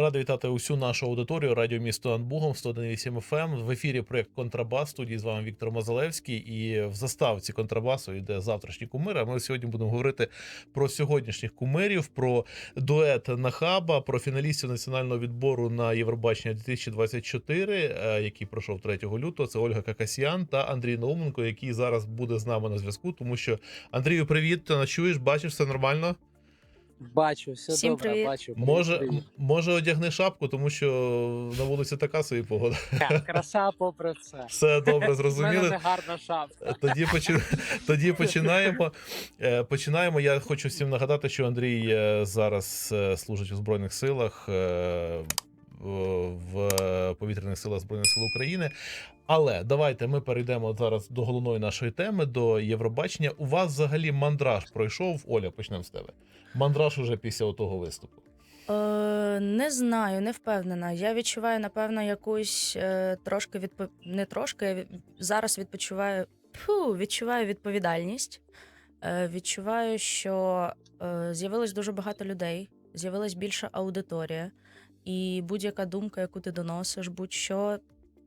Радий вітати усю нашу аудиторію. Радіо місто Анбугом 101,8 FM. Ем. В ефірі проект Контрабас. Студії з вами Віктор Мазалевський. І в заставці контрабасу йде завтрашні кумири. А ми сьогодні будемо говорити про сьогоднішніх кумирів, про дует Нахаба, про фіналістів національного відбору на Євробачення 2024, е, який пройшов 3 лютого. Це Ольга Какасян та Андрій Науменко, який зараз буде з нами на зв'язку. Тому що Андрію, привіт, ти нас чуєш, бачиш, все нормально. Бачу, все Всім добре, привіт. бачу. Може, Привіт. може одягни шапку, тому що на вулиці така собі погода. Краса попри все. Все добре, У мене зрозуміли. не гарна шапка. Тоді почи... тоді починаємо. Е, Починаємо. Я хочу всім нагадати, що Андрій е, зараз е, служить у збройних силах е, в- в повітряних силах збройних сил України. Але давайте ми перейдемо зараз до головної нашої теми, до Євробачення. У вас взагалі мандраж пройшов. Оля, почнемо з тебе. Мандраж уже після того виступу. Е, не знаю, не впевнена. Я відчуваю, напевно, якусь е, трошки відпо... не трошки, я зараз відпочиваю. Фу, відчуваю відповідальність. Е, відчуваю, що з'явилось дуже багато людей, з'явилась більша аудиторія, і будь-яка думка, яку ти доносиш, будь-що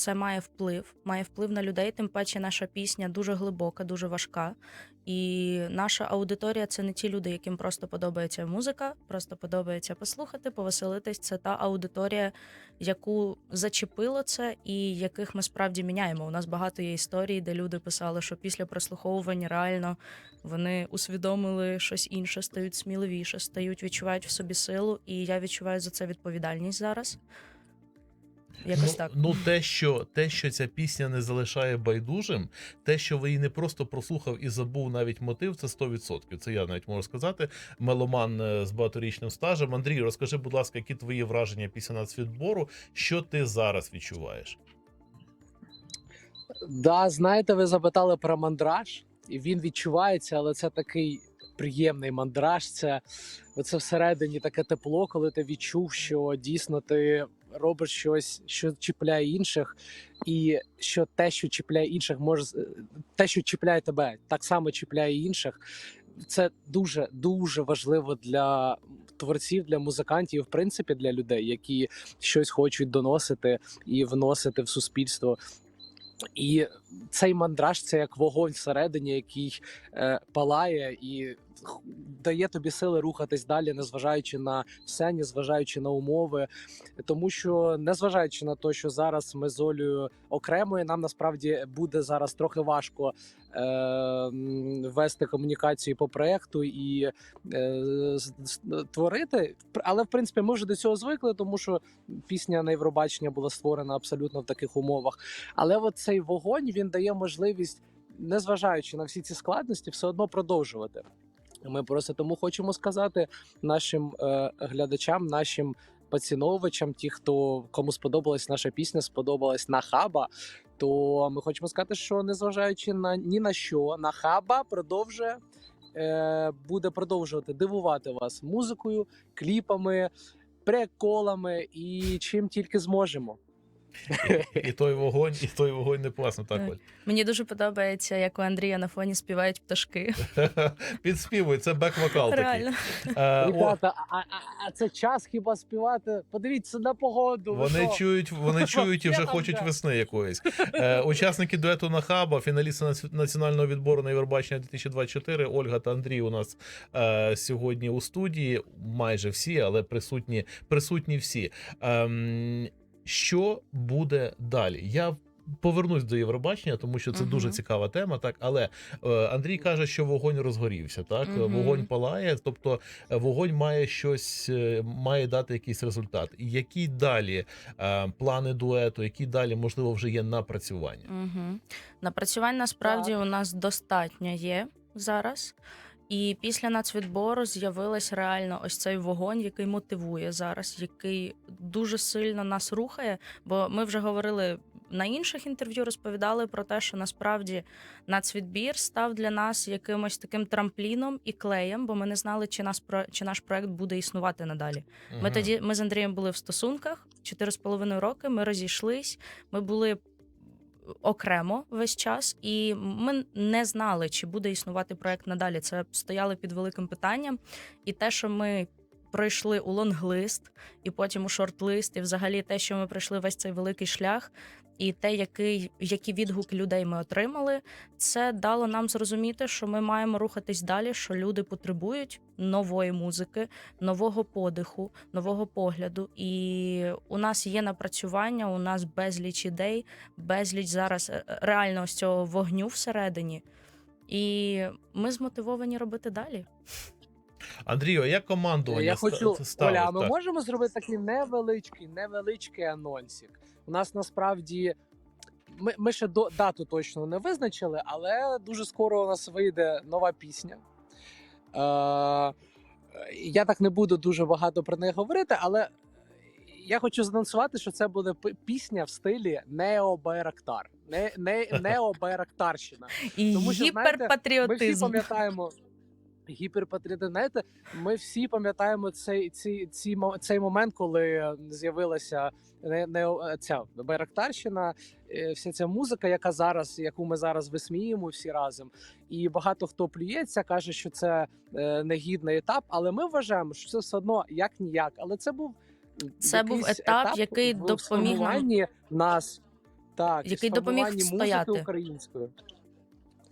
це має вплив, має вплив на людей. Тим паче, наша пісня дуже глибока, дуже важка. І наша аудиторія це не ті люди, яким просто подобається музика, просто подобається послухати, повеселитись. Це та аудиторія, яку зачепило це, і яких ми справді міняємо. У нас багато є історій, де люди писали, що після прослуховування реально вони усвідомили щось інше, стають сміливіше, стають, відчувають в собі силу. І я відчуваю за це відповідальність зараз. Якось ну, так. ну те, що те, що ця пісня не залишає байдужим, те, що ви її не просто прослухав і забув навіть мотив, це 100%. Це я навіть можу сказати. Меломан е, з багаторічним стажем. Андрій, розкажи, будь ласка, які твої враження після нацвідбору? Що ти зараз відчуваєш? Да, знаєте, ви запитали про мандраж, і він відчувається, але це такий приємний мандраж. Це оце всередині таке тепло, коли ти відчув, що дійсно ти робиш щось, що чіпляє інших, і що те, що чіпляє інших, може те, що чіпляє тебе, так само чіпляє інших. Це дуже дуже важливо для творців, для музикантів, в принципі, для людей, які щось хочуть доносити і вносити в суспільство. І цей мандраж це як вогонь всередині, який е, палає і дає тобі сили рухатись далі, незважаючи на все, незважаючи на умови. Тому що, незважаючи на те, що зараз ми з Олею окремо, і нам насправді буде зараз трохи важко е, вести комунікацію по проекту і е, творити. Але в принципі ми вже до цього звикли, тому що пісня на Євробачення була створена абсолютно в таких умовах. Але цей вогонь він дає можливість, незважаючи на всі ці складності, все одно продовжувати. Ми просто тому хочемо сказати нашим е, глядачам, нашим поціновувачам, ті, хто кому сподобалась наша пісня, сподобалась на хаба. То ми хочемо сказати, що незважаючи на ні на що, на хаба продовжує. Е, буде продовжувати дивувати вас музикою, кліпами, приколами і чим тільки зможемо. І, і той вогонь, і той вогонь не пасне. Так, Так. Оль. Мені дуже подобається, як у Андрія на фоні співають пташки. Підспівуй, це бек-вокал такий. Реально. Е, о, Ребята, а, а, а це час хіба співати? Подивіться на погоду. ви Вони що? чують, вони чують і вже хочуть весни якоїсь. Е, учасники дуету Нахаба, фіналісти наці- національного відбору на Євробачення 2024, Ольга та Андрій у нас е, сьогодні у студії. Майже всі, але присутні, присутні всі. Ем, що буде далі? Я повернусь до Євробачення, тому що це Мгм. дуже цікава тема. Так, але е, Андрій каже, що вогонь розгорівся. Так, Мгм. вогонь палає, тобто е, вогонь має щось, е, має дати якийсь результат. І які далі е, плани дуету, які далі можливо вже є напрацювання? Угу. Напрацювань насправді Так. у нас достатньо є зараз. І після нацвідбору з'явилась реально ось цей вогонь, який мотивує зараз, який дуже сильно нас рухає. Бо ми вже говорили на інших інтерв'ю, розповідали про те, що насправді нацвідбір став для нас якимось таким трампліном і клеєм, бо ми не знали, чи нас чи наш проект буде існувати надалі. Ми Мгм. тоді ми з Андрієм були в стосунках 4,5 роки. Ми розійшлись. Ми були окремо весь час, і ми не знали, чи буде існувати проект надалі. Це стояло під великим питанням. І те, що ми пройшли у лонглист, і потім у шортлист, і взагалі те, що ми пройшли весь цей великий шлях, і те, який, які відгуки людей ми отримали, це дало нам зрозуміти, що ми маємо рухатись далі, що люди потребують нової музики, нового подиху, нового погляду. І у нас є напрацювання, у нас безліч ідей, безліч зараз е, реально ось цього вогню всередині. І ми змотивовані робити далі. Андрію, а як командування Я хочу ставить? Оля, а ми Так. можемо зробити такий невеличкий, невеличкий анонсик. У нас насправді ми, ми ще до дату точно не визначили, але дуже скоро у нас вийде нова пісня. Е, я так не буду дуже багато про неї говорити, але я хочу занонсувати, що це буде пісня в стилі необайрактар. Не, не, необайрактарщина. І Тому що, знаєте, Ми всі пам'ятаємо гіперпатріотизм. Знаєте, ми всі пам'ятаємо цей, ці, ці, цей момент, коли з'явилася не, не ця Байрактарщина, е, вся ця музика, яка зараз, яку ми зараз висміємо всі разом. І багато хто плюється, каже, що це е, негідний етап. Але ми вважаємо, що це все одно як ніяк. Але це був Це був якийсь етап, який допоміг нам- нас. Так, Який допоміг сформуванні встояти.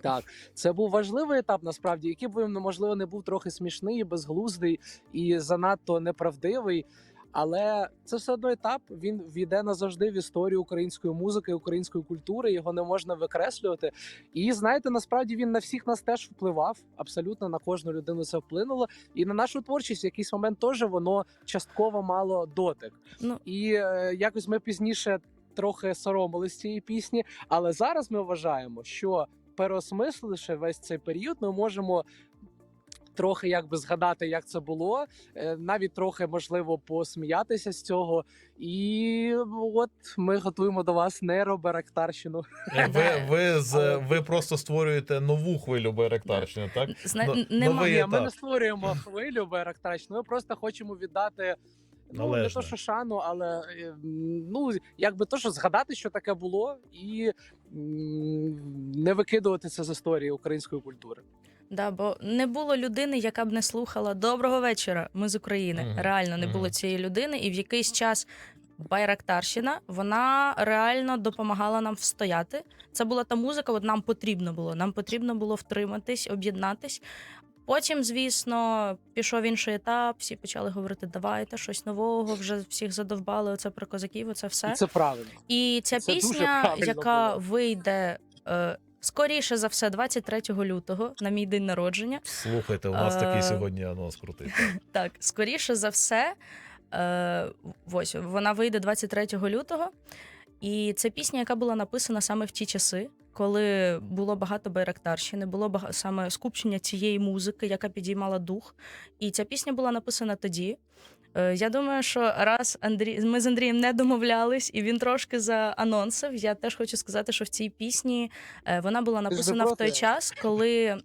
Так, це був важливий етап, насправді, який б він, можливо, не був трохи смішний, безглуздий і занадто неправдивий. Але це все одно етап. Він війде назавжди в історію української музики, української культури. Його не можна викреслювати. І знаєте, насправді він на всіх нас теж впливав. Абсолютно на кожну людину це вплинуло. І на нашу творчість в якийсь момент теж воно частково мало дотик. Ну, І е, якось ми пізніше трохи соромились цієї пісні, але зараз ми вважаємо, що переосмисливши весь цей період, ми можемо. Трохи якби згадати, як це було, е, навіть трохи можливо посміятися з цього. І от ми готуємо до вас нейроберектарщину. Е, Ви, ви, з, ви просто створюєте нову хвилю Байрактарщини, так? зна... Ну, новий Ні, ми не створюємо хвилю беректарщину. Ми просто хочемо віддати. Ну, не то, що шану, але е, ну якби то, що згадати, що таке було, і не викидувати це з історії української культури. Да, бо не було людини, яка б не слухала Доброго вечора. Ми з України. Мгм, Реально не було мгм. цієї людини, і в якийсь час Байрактарщина вона реально допомагала нам встояти. Це була та музика, от нам потрібно було. Нам потрібно було втриматись, об'єднатись. Потім, звісно, пішов інший етап. Всі почали говорити: давайте щось нового, вже всіх задовбали. Оце про козаків, оце все. І це правильно. І ця Це пісня, яка було. вийде е, скоріше за все, 23 лютого, на мій день народження. Слухайте, у нас Е, такий сьогодні анонс крутий. так. Так, скоріше за все, е, ось вона вийде 23 лютого. І це пісня, яка була написана саме в ті часи, коли було багато байрактарщини, було багато саме скупчення цієї музики, яка підіймала дух. І ця пісня була написана тоді. Е, Я думаю, що раз Андрій, ми з Андрієм не домовлялись, і він трошки заанонсив. Я теж хочу сказати, що в цій пісні е, вона була написана в той час, коли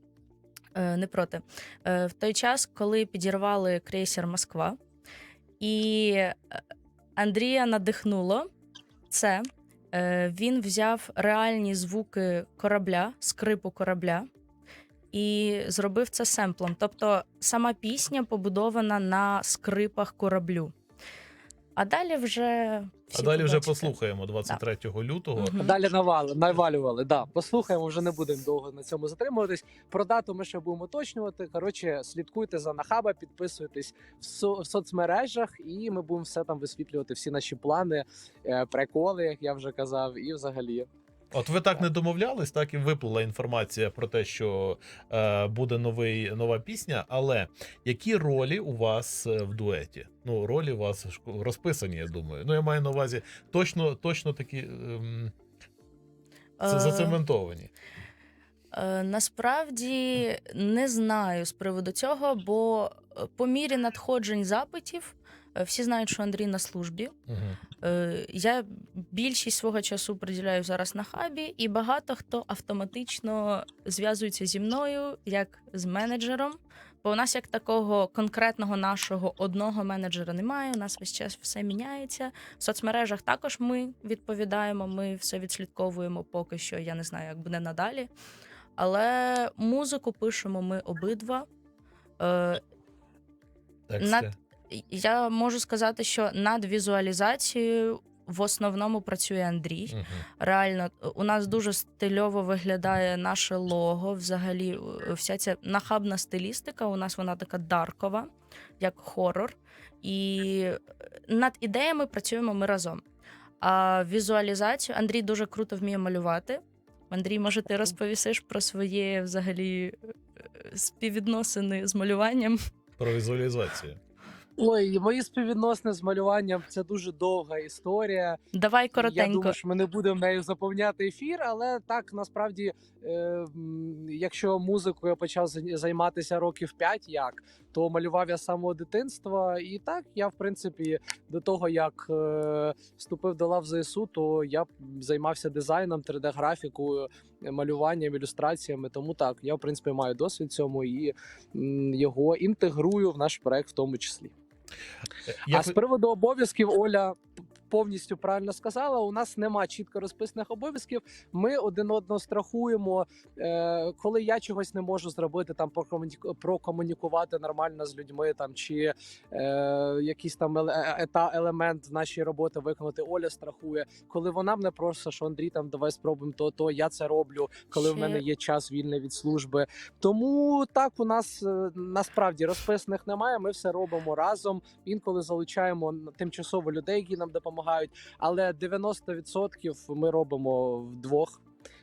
е, не проти. В той час, коли підірвали крейсер Москва, і Андрія надихнуло це. Е, Він взяв реальні звуки корабля, скрипу корабля, і зробив це семплом. Тобто сама пісня побудована на скрипах кораблю. А далі вже. А всі далі вже побачите. послухаємо 23 лютого. Мгм. Далі навали, навалювали. Да, послухаємо, вже не будемо довго на цьому затримуватись. Про дату ми ще будемо уточнювати. Коротше, слідкуйте за Нахаба, підписуйтесь в, со- в соцмережах, і ми будемо все там висвітлювати, всі наші плани, е, приколи, як я вже казав, і взагалі. От ви так не домовлялись, так і виплила інформація про те, що е, буде новий, нова пісня. Але які ролі у вас е, в дуеті? Ну, ролі у вас розписані, я думаю. Ну, я маю на увазі точно, точно такі ем, це Е, зацементовані. Е, Насправді не знаю з приводу цього, бо е, по мірі надходжень запитів всі знають, що Андрій на службі. Угу. Е, Я більшість свого часу приділяю зараз на хабі, і багато хто автоматично зв'язується зі мною як з менеджером. Бо у нас як такого конкретного нашого одного менеджера немає. У нас весь час все міняється. В соцмережах також ми відповідаємо, ми все відслідковуємо поки що. Я не знаю, як буде надалі. Але музику пишемо ми обидва. Е, Тексти. Над- Я можу сказати, що над візуалізацією в основному працює Андрій. Мгм. Реально, у нас дуже стильово виглядає наше лого. Взагалі, е, вся ця нахабна стилістика. У нас вона така даркова, як хорор. І е, над ідеями працюємо ми разом. А візуалізацію Андрій дуже круто вміє малювати. Андрій, може, ти розповісиш про свої взагалі е, співвідносини з малюванням? Про візуалізацію. Ой, мої співвідносини з малюванням це дуже довга історія. Давай Я коротенько. думаю, що ми не будемо нею заповняти ефір, але так насправді, е, якщо музикою я почав займатися років 5, як то малював я з самого дитинства. І так я, в принципі, до того як е, вступив до лав ЗСУ, то я займався дизайном, 3D-графікою, е, малюванням, ілюстраціями. Тому так, я в принципі маю досвід цьому і м, його інтегрую в наш проект, в тому числі. А з приводу обов'язків Оля повністю правильно сказала. У нас нема чітко розписаних обов'язків. Ми один одного страхуємо. Е, коли я чогось не можу зробити, там прокомуніку- прокомунікувати нормально з людьми, там чи е, якийсь там ета елемент нашої роботи виконати. Оля страхує. Коли вона мене просить, що Андрій, там давай спробуємо то, то я це роблю, коли в мене є час вільний від служби. Тому так у нас е, насправді розписаних немає. Ми все робимо разом. Інколи залучаємо тимчасово людей, які нам допомагають. Але 90% ми робимо вдвох.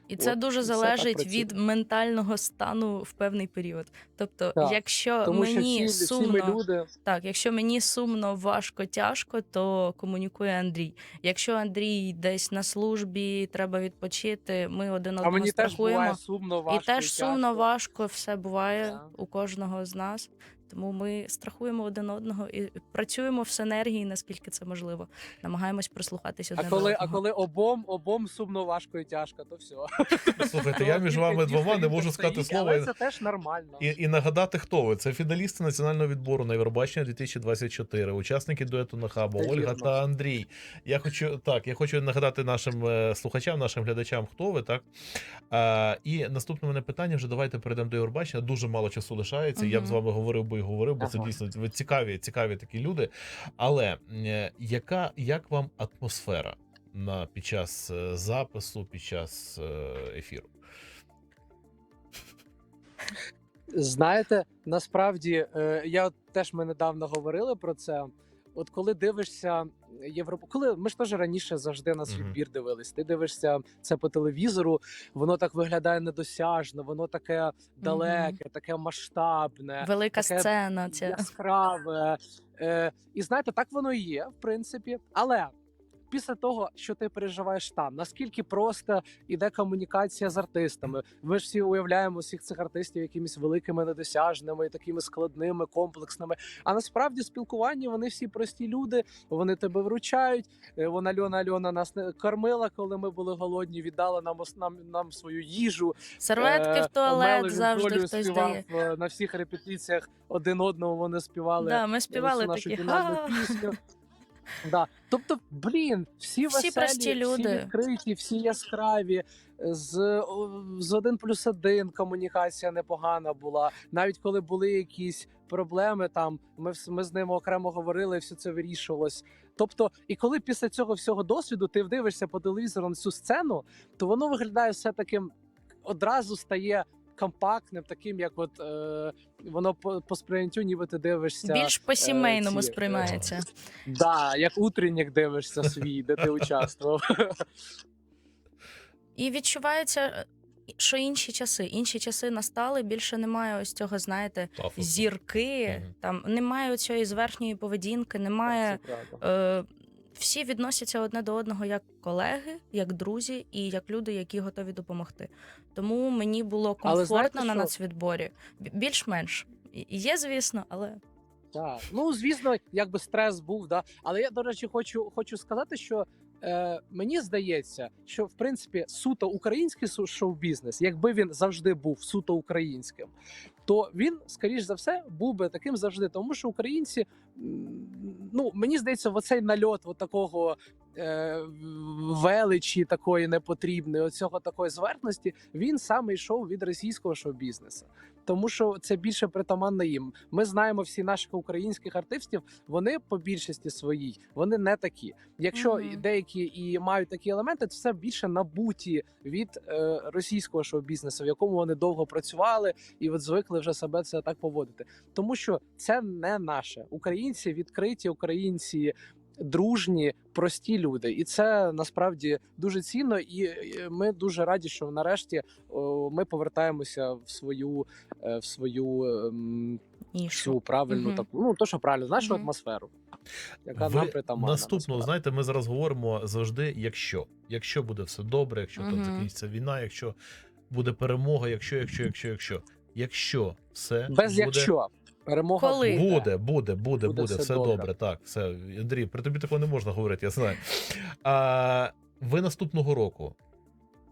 І це От, дуже і залежить від ментального стану в певний період. Тобто, Так, якщо Тому мені всі, всі сумно, ми люди. так, якщо мені сумно, важко, тяжко, то комунікує Андрій. Якщо Андрій десь на службі, треба відпочити, ми один А одного мені теж буває сумно важко. і теж сумно тяжко. важко, все буває Так. у кожного з нас. Тому ми страхуємо один одного і працюємо в синергії, наскільки це можливо. Намагаємось прислухатися одне коли, до а коли обом, обом сумно важко і тяжко, то все. Слухайте, я між вами двома не можу сказати слово. Це теж нормально. І, і нагадати, хто ви. Це фіналісти національного відбору на Євробачення 2024, учасники дуету Нахаба Це Ольга та Андрій. Я хочу так, я хочу нагадати нашим е, слухачам, нашим глядачам, хто ви, так. А, і наступне мене питання. Вже давайте перейдемо до Євробачення. Дуже мало часу лишається. Я б з вами говорив би і говорив, бо це дійсно ви цікаві, цікаві такі люди. Але е, яка як вам атмосфера на під час е, запису, під час е, ефіру? Знаєте, насправді я теж ми недавно говорили про це. От коли дивишся Європу, коли ми ж теж раніше завжди на відбір дивились. Ти дивишся це по телевізору, воно так виглядає недосяжно, воно таке далеке, таке масштабне, велика таке сцена. це яскраве. Е, і знаєте, так воно і є, в принципі. Але після того, що ти переживаєш там, наскільки просто іде комунікація з артистами. Ми ж всі уявляємо всіх цих артистів якимись великими недосяжними, такими складними, комплексними. А насправді спілкування вони всі прості люди. Вони тебе вручають. Е, Вона Альона Альона нас не кормила, коли ми були голодні. Віддала нам нам, нам свою їжу. Серветки Е, в туалет завжди хтось співав дає. е, на всіх репетиціях один одному. Вони співали Да, ми співали нашу такі. «Ха!» пісню. Да. Тобто, блін, всі, Всі веселі, прості всі відкриті, всі яскраві. З, з один плюс один комунікація непогана була. Навіть коли були якісь проблеми, там ми, ми з ними окремо говорили, все це вирішувалось. Тобто, і коли після цього всього досвіду ти дивишся по телевізору на цю сцену, то воно виглядає все таким одразу стає компактним, таким як от е, воно по, по сприйняттю, ніби ти дивишся. Більш по сімейному ці, е, сприймається. Да, як утреннік дивишся свій, де ти участвував. І відчувається, е, що інші часи. Інші часи настали. Більше немає ось цього, знаєте, Пафосу. зірки. Мгм. Там немає цієї зверхньої поведінки, немає. Це правда. Е, всі відносяться одне до одного як колеги, як друзі і як люди, які готові допомогти. Тому мені було комфортно знаєте, на нацвідборі. Більш-менш. Є, звісно, але Так. Ну, звісно, якби стрес був, да. Але я, до речі, хочу, хочу сказати, що е, мені здається, що в принципі суто український шоу-бізнес, якби він завжди був суто українським, то він, скоріш за все, був би таким завжди. Тому що українці, ну мені здається, оцей нальот от такого величі такої непотрібної, оцього такої зверхності, він саме йшов від російського шоу-бізнесу. Тому що це більше притаманно їм. Ми знаємо всі наших українських артистів. Вони по більшості своїй вони не такі. Якщо Мгм. деякі і мають такі елементи, то це більше набуті від е, російського шоу-бізнесу, в якому вони довго працювали і от звикли вже себе це так поводити. Тому що це не наше. Українці відкриті, українці дружні, прості люди, і це насправді дуже цінно. І ми дуже раді, що нарешті о, ми повертаємося в свою е, в свою ем, Нішу. всю правильну Мгм. таку, ну то що правильно, нашу Мгм. атмосферу, яка Ви нам притаманна. Наступного, насправді. знаєте, ми зараз говоримо завжди, якщо. Якщо буде все добре, якщо там закінчиться війна, якщо буде перемога, якщо, якщо, якщо, якщо. Якщо все без буде, якщо перемога Коли? буде. буде, буде, буде, Буде все все добре. добре. Так, все. Андрій, при тобі такого не можна говорити, я знаю. А, ви наступного року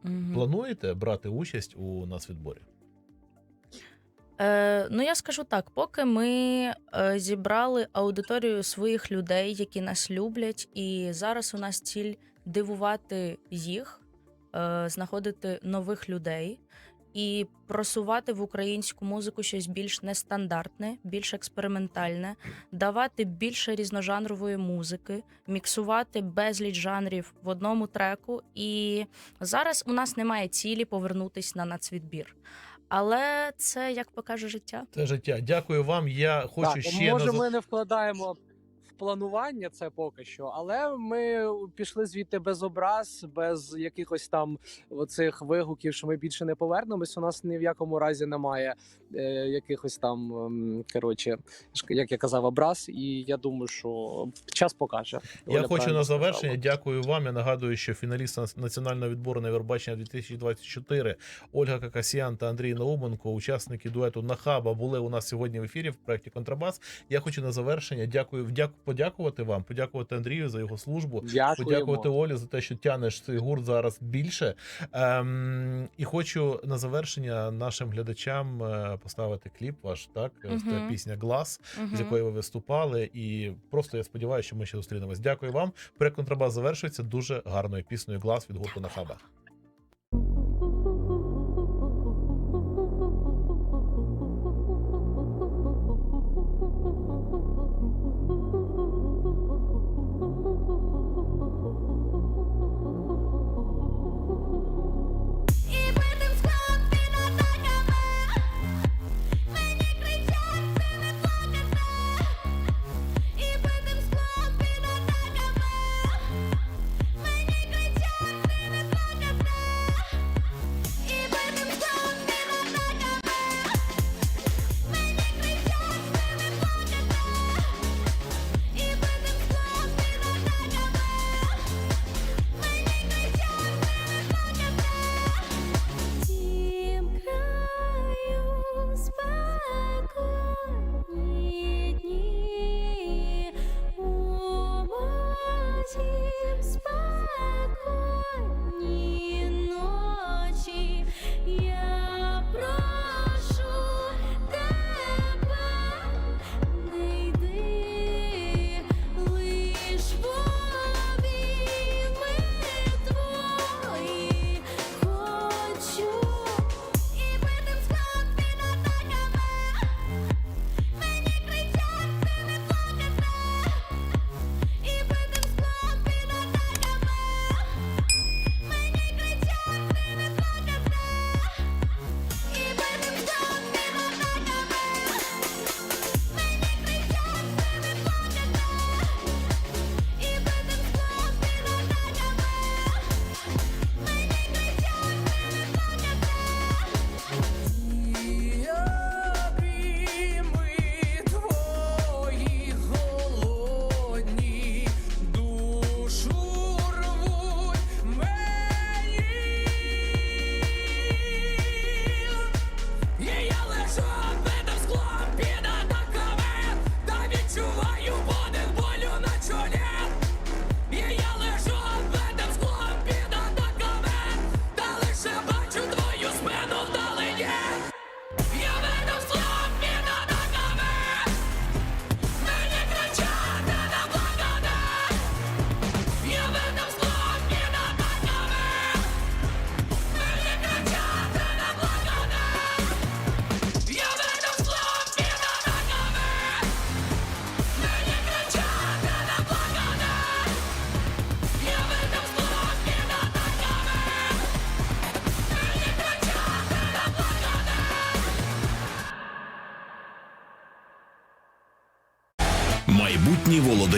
Мгм. плануєте брати участь у нацвідборі? Е, ну, я скажу так: поки ми е, зібрали аудиторію своїх людей, які нас люблять, і зараз у нас ціль дивувати їх, е, знаходити нових людей і просувати в українську музику щось більш нестандартне, більш експериментальне, давати більше різножанрової музики, міксувати безліч жанрів в одному треку. І зараз у нас немає цілі повернутись на нацвідбір. Але це як покаже життя. Це життя. Дякую вам. Я хочу так, ще може, назад- ми не вкладаємо планування це поки що, але ми пішли звідти без образ, без якихось там оцих вигуків, що ми більше не повернемось. У нас ні в якому разі немає е, якихось там ем, коротше, як я казав, образ. І я думаю, що час покаже. Я Оля хочу на завершення. сказала. Дякую вам. Я нагадую, що фіналісти нац- національного відбору на Євробачення 2024 Ольга Какасіан та Андрій Науменко, учасники дуету Нахаба, були у нас сьогодні в ефірі в проєкті Контрабас. Я хочу на завершення дякую вдяк, подякувати вам, подякувати Андрію за його службу. Дякуємо. Подякувати Олі за те, що тянеш цей гурт зараз більше. Ем, і хочу на завершення нашим глядачам е, поставити кліп ваш, так? Це пісня Глас Мгм. з якої ви виступали, і просто я сподіваюся, що ми ще зустрінемось. Дякую вам. Проект контрабас завершується дуже гарною піснею Глас від гурту Нахаба.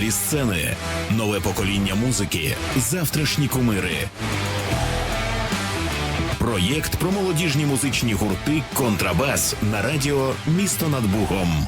Майбутні сцени, нове покоління музики, завтрашні кумири. Проєкт про молодіжні музичні гурти Контрабас на радіо Місто над Бугом.